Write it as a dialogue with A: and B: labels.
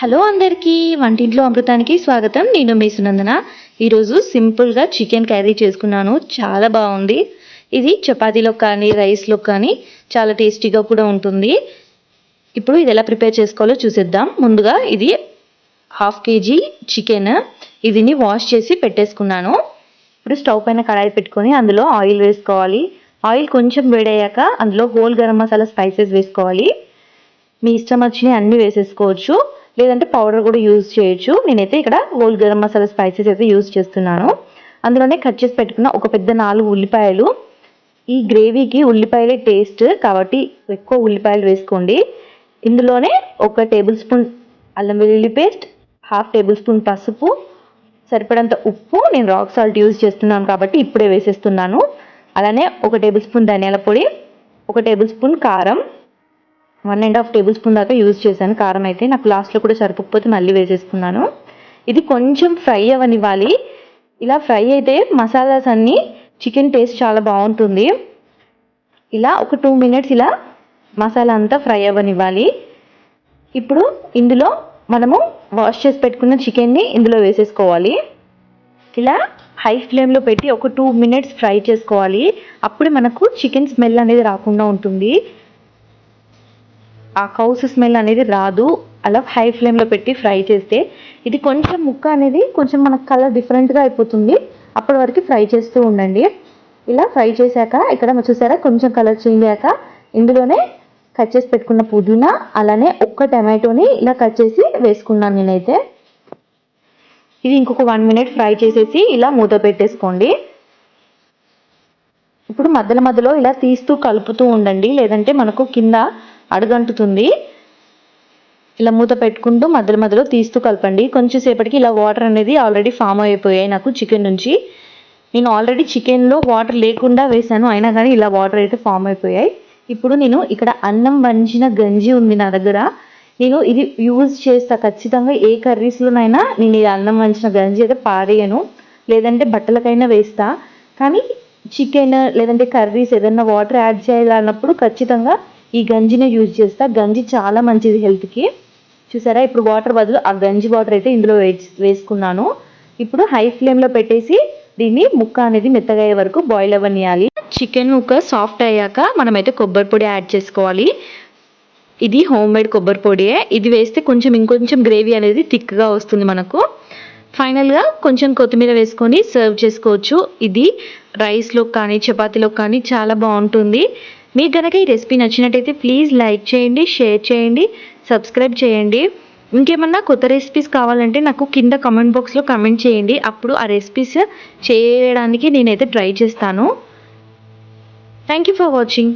A: Hello అందరికీ వంటింట్లో అమృతానికి స్వాగతం. నేను మీ సునందన. ఈరోజు సింపుల్గా చికెన్ కర్రీ చేసుకున్నాను. చాలా బాగుంది. ఇది చపాతీలో కానీ రైస్లో కానీ చాలా టేస్టీగా కూడా ఉంటుంది. ఇప్పుడు ఇది ఎలా ప్రిపేర్ చేసుకోవాలో చూసేద్దాం. ముందుగా ఇది హాఫ్ కేజీ చికెన్. ఇదిని వాష్ చేసి పెట్టేసుకున్నాను. ఇప్పుడు స్టవ్ పైన కడాయి పెట్టుకొని అందులో ఆయిల్ వేసుకోవాలి. ఆయిల్ కొంచెం వేడయ్యాక అందులో హోల్ గరం మసాలా స్పైసెస్ వేసుకోవాలి. మీ ఇష్టం వచ్చినవి అన్నీ వేసేసుకోవచ్చు. లేదంటే పౌడర్ కూడా యూజ్ చేయొచ్చు. నేనైతే ఇక్కడ హోల్ గరం మసాలా స్పైసెస్ అయితే యూజ్ చేస్తున్నాను. అందులోనే కట్ చేసి పెట్టుకున్న ఒక పెద్ద నాలుగు ఉల్లిపాయలు. ఈ గ్రేవీకి ఉల్లిపాయలే టేస్ట్ కాబట్టి ఎక్కువ ఉల్లిపాయలు వేసుకోండి. ఇందులోనే ఒక టేబుల్ స్పూన్ అల్లం వెల్లుల్లి పేస్ట్ హాఫ్ టేబుల్ స్పూన్ పసుపు సరిపడంత ఉప్పు. నేను రాక్ సాల్ట్ యూజ్ చేస్తున్నాను కాబట్టి ఇప్పుడే వేసేస్తున్నాను. అలానే ఒక టేబుల్ స్పూన్ ధనియాల పొడి ఒక టేబుల్ స్పూన్ కారం one and half tablespoon దాకా యూజ్ చేశాను. కారం అయితే నాకు లాస్ట్లో కూడా సరిపోకపోతే మళ్ళీ వేసేసుకున్నాను. ఇది కొంచెం ఫ్రై అవ్వనివ్వాలి ఇలా ఫ్రై అయితే మసాలాస్ అన్నీ చికెన్ టేస్ట్ చాలా బాగుంటుంది. ఇలా ఒక టూ మినిట్స్ ఇలా మసాలా అంతా ఫ్రై అవ్వనివ్వాలి ఇప్పుడు ఇందులో మనము వాష్ చేసి పెట్టుకున్న చికెన్ని ఇందులో వేసేసుకోవాలి. ఇలా హై ఫ్లేమ్లో పెట్టి ఒక టూ మినిట్స్ ఫ్రై చేసుకోవాలి. అప్పుడే మనకు చికెన్ స్మెల్ అనేది రాకుండా ఉంటుంది. ఆ కౌస్ స్మెల్ అనేది రాదు. అలా హై ఫ్లేమ్లో పెట్టి ఫ్రై చేస్తే ఇది కొంచెం ముక్క అనేది కొంచెం మనకు కలర్ డిఫరెంట్గా అయిపోతుంది. అప్పటి వరకు ఫ్రై చేస్తూ ఉండండి. ఇలా ఫ్రై చేశాక ఇక్కడ చూసారా? కొంచెం కలర్ చేంజ్ అయ్యాక ఇందులోనే కట్ చేసి పెట్టుకున్న పుదీనా అలానే ఒక్క టమాటోని ఇలా కట్ చేసి వేసుకున్నాను నేనైతే. ఇది ఇంకొక వన్ మినిట్ ఫ్రై చేసేసి ఇలా మూత పెట్టేసుకోండి. ఇప్పుడు మధ్యలో మధ్యలో ఇలా తీస్తూ కలుపుతూ ఉండండి. లేదంటే మనకు కింద అడుగంటుతుంది. ఇలా మూత పెట్టుకుంటూ మధ్యలో మధ్యలో తీస్తూ కలపండి. కొంచెం సేపటికి ఇలా వాటర్ అనేది ఆల్రెడీ ఫామ్ అయిపోయాయి నాకు చికెన్ నుంచి. నేను ఆల్రెడీ చికెన్లో వాటర్ లేకుండా వేసాను అయినా కానీ ఇలా వాటర్ అయితే ఫామ్ అయిపోయాయి. ఇప్పుడు నేను ఇక్కడ అన్నం వంచిన గంజి ఉంది నా దగ్గర. నేను ఇది యూజ్ చేస్తా ఖచ్చితంగా ఏ కర్రీస్లోనైనా నేను ఇది అన్నం వంచిన గంజి అయితే పారేయను. లేదంటే బట్టలకైనా వేస్తా. కానీ చికెన్ లేదంటే కర్రీస్ ఏదైనా వాటర్ యాడ్ చేయాలన్నప్పుడు ఖచ్చితంగా ఈ గంజిని యూజ్ చేస్తా. గంజి చాలా మంచిది హెల్త్కి చూసారా? ఇప్పుడు వాటర్ బదులు ఆ గంజి వాటర్ అయితే ఇందులో వేసుకున్నాను. ఇప్పుడు హై ఫ్లేమ్లో పెట్టేసి దీన్ని ముక్క అనేది మెత్తగా అయ్యే వరకు బాయిల్ అవ్వనియాలి. చికెన్ ముక్క సాఫ్ట్ అయ్యాక మనమైతే కొబ్బరి పొడి యాడ్ చేసుకోవాలి. ఇది హోమ్ మేడ్ కొబ్బరి పొడియే. ఇది వేస్తే కొంచెం ఇంకొంచెం గ్రేవీ అనేది థిక్గా వస్తుంది మనకు. ఫైనల్గా కొంచెం కొత్తిమీర వేసుకొని సర్వ్ చేసుకోవచ్చు. ఇది రైస్లో కానీ చపాతీలో కానీ చాలా బాగుంటుంది. మీకు కనుక ఈ రెసిపీ నచ్చినట్టయితే ప్లీజ్ లైక్ చేయండి షేర్ చేయండి సబ్స్క్రైబ్ చేయండి. ఇంకేమన్నా కొత్త రెసిపీస్ కావాలంటే నాకు కింద కమెంట్ బాక్స్లో కమెంట్ చేయండి. అప్పుడు ఆ రెసిపీస్ చేయడానికి నేనైతే ట్రై చేస్తాను. Thank you for watching